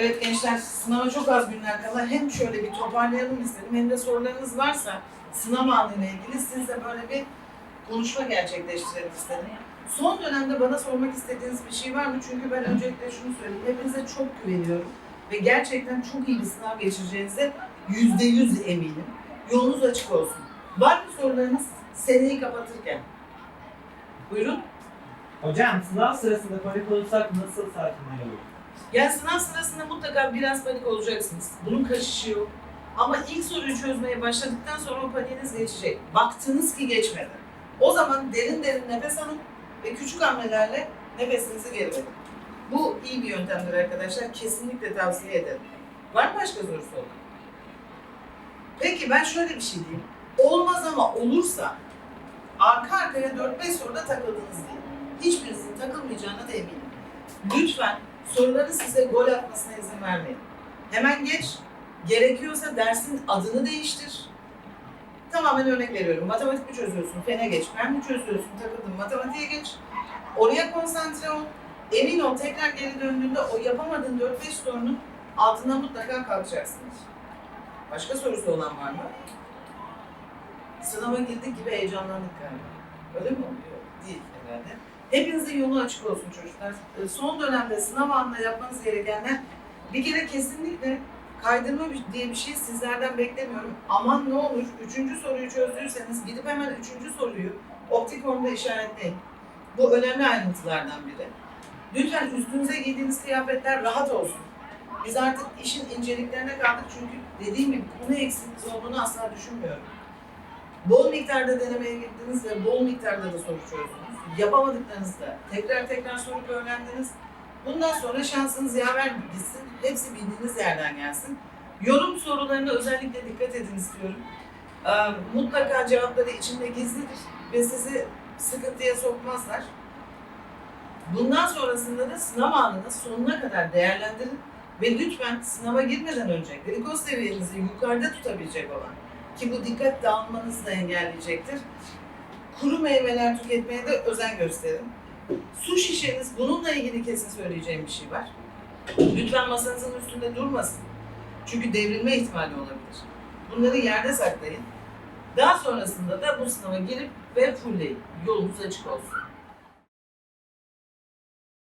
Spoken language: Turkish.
Evet gençler, sınava çok az günler kala hem şöyle bir toparlayalım istedim hem de sorularınız varsa sınav anıyla ilgili sizle böyle bir konuşma gerçekleştirelim istedim. Son dönemde bana sormak istediğiniz bir şey var mı? Çünkü ben öncelikle şunu söyleyeyim. Hepinize çok güveniyorum. Ve gerçekten çok iyi bir sınav geçireceğinize yüzde yüz eminim. Yolunuz açık olsun. Var mı sorularınız seneyi kapatırken? Buyurun. Hocam sınav sırasında panik olursak nasıl sakinleyelim? Yani sınav sırasında mutlaka biraz panik olacaksınız. Bunun kaçışı yok. Ama ilk soruyu çözmeye başladıktan sonra o paniğiniz geçecek. Baktınız ki geçmedi. O zaman derin derin nefes alın ve küçük hamlelerle nefesinizi geri verin. Bu iyi bir yöntemdir arkadaşlar. Kesinlikle tavsiye ederim. Var mı başka sorusu olan? Peki ben şöyle bir şey diyeyim. Olmaz ama olursa arka arkaya 4-5 soruda takıldınız diye. Hiçbirinizin takılmayacağına da eminim. Lütfen soruların size gol atmasına izin vermeyin. Hemen geç. Gerekiyorsa dersin adını değiştir. Tamamen örnek veriyorum. Matematik mi çözüyorsun? Fene geç. Fen mi çözüyorsun? Takıldın. Matematiğe geç. Oraya konsantre ol. Emin ol tekrar geri döndüğünde o yapamadığın 4-5 sorunun altından mutlaka kalkacaksınız. Başka sorusu olan var mı? Sınava girdik gibi heyecanlandık galiba. Öyle mi oluyor? Değil herhalde. Hepinizin yolu açık olsun çocuklar. Ee, Son dönemde sınav anında yapmanız gerekenler bir kere kesinlikle kaydırma diye bir şey sizlerden beklemiyorum. Aman ne olur üçüncü soruyu çözdüyseniz gidip hemen üçüncü soruyu optik orada işaretleyin. Bu önemli ayrıntılardan biri. Lütfen üstünüze giydiğiniz kıyafetler rahat olsun. Biz artık işin inceliklerine kaldık çünkü dediğim gibi konu eksiğiniz olduğunu asla düşünmüyorum. Bol miktarda denemeye girdiniz ve bol miktarda da soru çözdünüz. Yapamadıklarınızda tekrar tekrar sorup öğrendiniz. Bundan sonra şansınız yaver gitsin. Hepsi bildiğiniz yerden gelsin. Yorum sorularına özellikle dikkat edin istiyorum. Ee, mutlaka cevapları içinde gizlidir ve sizi sıkıntıya sokmazlar. Bundan sonrasında da sınav anını sonuna kadar değerlendirin ve lütfen sınava girmeden önce glikoz seviyenizi yukarıda tutabilecek olan ki bu dikkat dağılmanızı da engelleyecektir. Kuru meyveler tüketmeye de özen gösterin. Su şişeniz, bununla ilgili kesin söyleyeceğim bir şey var. Lütfen masanızın üstünde durmasın. Çünkü devrilme ihtimali olabilir. Bunları yerde saklayın. Daha sonrasında da bu sınava girip ve fullleyin. Yolunuz açık olsun.